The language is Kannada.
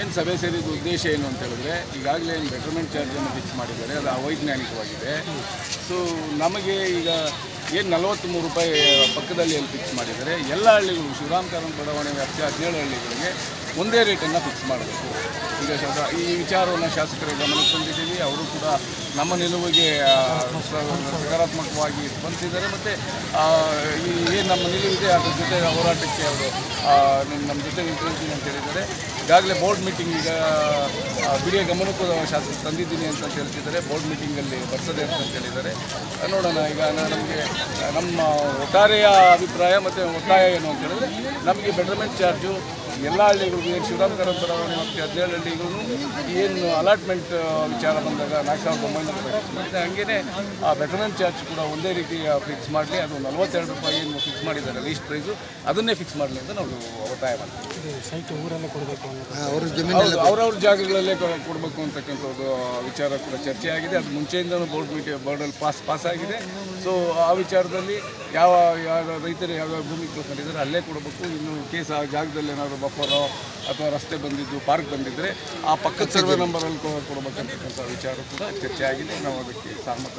ಏನು ಸಭೆ ಸೇರಿದ ಉದ್ದೇಶ ಏನು ಅಂತ ಹೇಳಿದ್ರೆ, ಈಗಾಗಲೇ ಏನು ಬೆಟರ್ಮೆಂಟ್ ಚಾರ್ಜನ್ನು ಫಿಕ್ಸ್ ಮಾಡಿದ್ದಾರೆ, ಅದು ಅವೈಜ್ಞಾನಿಕವಾಗಿದೆ. ಸೊ ನಮಗೆ ಈಗ ಏನು ನಲವತ್ತ್ಮೂರು ರೂಪಾಯಿ ಪಕ್ಕದಲ್ಲಿ ಅಲ್ಲಿ ಫಿಕ್ಸ್ ಮಾಡಿದ್ದಾರೆ, ಎಲ್ಲ ಹಳ್ಳಿಗಳು ಶಿವರಾಮ್ ಕಾರಂತ ಬಡಾವಣೆ ವ್ಯಾಪ್ತಿ ಹದಿನೇಳು ಹಳ್ಳಿಗಳಿಗೆ ಒಂದೇ ರೇಟನ್ನು ಫಿಕ್ಸ್ ಮಾಡಬೇಕು. ಈಗ ಶಾಸಕ ಈ ವಿಚಾರವನ್ನು ಶಾಸಕರ ಗಮನಕ್ಕೆ ತಂದಿದ್ದೀವಿ. ಅವರು ಕೂಡ ನಮ್ಮ ನಿಲುವಿಗೆ ಸಕಾರಾತ್ಮಕವಾಗಿ ಸ್ಪಂದಿಸಿದ್ದಾರೆ ಮತ್ತು ಈ ಏನು ನಮ್ಮ ನಿಲುವಿದೆ, ಅದ್ರ ಜೊತೆ ಹೋರಾಟಕ್ಕೆ ಅವರು ನಮ್ಮ ಜೊತೆ ನಿಂತಿರ್ತೀನಿ ಅಂತ ಹೇಳಿದ್ದಾರೆ. ಈಗಾಗಲೇ ಬೋರ್ಡ್ ಮೀಟಿಂಗ್ ಈಗ ಬಿಡಿಯ ಗಮನಕ್ಕೂ ಶಾಸಕರು ತಂದಿದ್ದೀನಿ ಅಂತ ಹೇಳ್ತಿದ್ದಾರೆ. ಬೋರ್ಡ್ ಮೀಟಿಂಗಲ್ಲಿ ಬರ್ತದೆ ಅಂತ ಹೇಳಿದ್ದಾರೆ. ನೋಡೋಣ. ಈಗ ನಮಗೆ, ನಮ್ಮ ಒಟ್ಟಾರೆಯ ಅಭಿಪ್ರಾಯ ಮತ್ತು ಒತ್ತಾಯ ಏನು ಅಂತ ಹೇಳಿದ್ರೆ, ನಮಗೆ ಬೆಟರ್ಮೆಂಟ್ ಚಾರ್ಜು ಎಲ್ಲ ಹಳ್ಳಿಗಳಿಗೂ ಏನು ಶಿವರಾಮಕರ ಬಡಾವಣೆ ಮತ್ತು ಹದಿನೇಳು ಹಳ್ಳಿಗಳು ಏನು ಅಲಾಟ್ಮೆಂಟ್ ವಿಚಾರ ಬಂದಾಗ ನಾಲ್ಕು ಸಾವಿರದ ಒಂಬೈನೂರು ರೂಪಾಯಿ ಫಿಕ್ಸ್ ಮಾಡಿದೆ ಹಾಗೆಯೇ ಆ ವೆಟರನ್ ಚಾರ್ಜ್ ಕೂಡ ಒಂದೇ ರೀತಿ ಫಿಕ್ಸ್ ಮಾಡಲಿ ಅದು ನಲವತ್ತೆರಡು ರೂಪಾಯಿ ಏನು ಫಿಕ್ಸ್ ಮಾಡಿದ್ದಾರೆ ಲೀಸ್ಟ್ ಪ್ರೈಸು ಅದನ್ನೇ ಫಿಕ್ಸ್ ಮಾಡಲಿ ಅಂತ ನಾವು ಒತ್ತಾಯ ಮಾಡ್ತೀವಿ. ಸೈಟ್ ಊರಲ್ಲೇ ಕೊಡಬೇಕು ಅನ್ನೋದು ಅವ್ರ ಜಮೀನು ಅವ್ರವ್ರ ಜಾಗಗಳಲ್ಲೇ ಕೊಡಬೇಕು ಅಂತಕ್ಕಂಥದ್ದು ವಿಚಾರ ಕೂಡ ಚರ್ಚೆ ಆಗಿದೆ. ಅದು ಮುಂಚೆಯಿಂದನೂ ಬೋರ್ಡ್ ಮೀಟಿಂಗ್ ಬೋರ್ಡಲ್ಲಿ ಪಾಸ್ ಪಾಸ್ ಆಗಿದೆ. ಸೊ ಆ ವಿಚಾರದಲ್ಲಿ ಯಾವ ಯಾವ ರೈತರು ಯಾವ್ಯಾವ ಭೂಮಿ ಕಳ್ಕೊಂಡಿದ್ದಾರೆ ಅಲ್ಲೇ ಕೊಡಬೇಕು. ಇನ್ನು ಕೇಸ್ ಆ ಜಾಗದಲ್ಲಿ ಏನಾದರೂ ಬಫರೋ ಅಥವಾ ರಸ್ತೆ ಬಂದಿದ್ದು ಪಾರ್ಕ್ ಬಂದಿದ್ದರೆ ಆ ಪಕ್ಕದ ಸರ್ವೆ ನಂಬರಲ್ಲಿ ಕೊಡಬೇಕಂತಕ್ಕಂಥ ವಿಚಾರ ಕೂಡ ಚರ್ಚೆ ಆಗಿದೆ ನಾವು ಅದಕ್ಕೆ ಸಹಮತ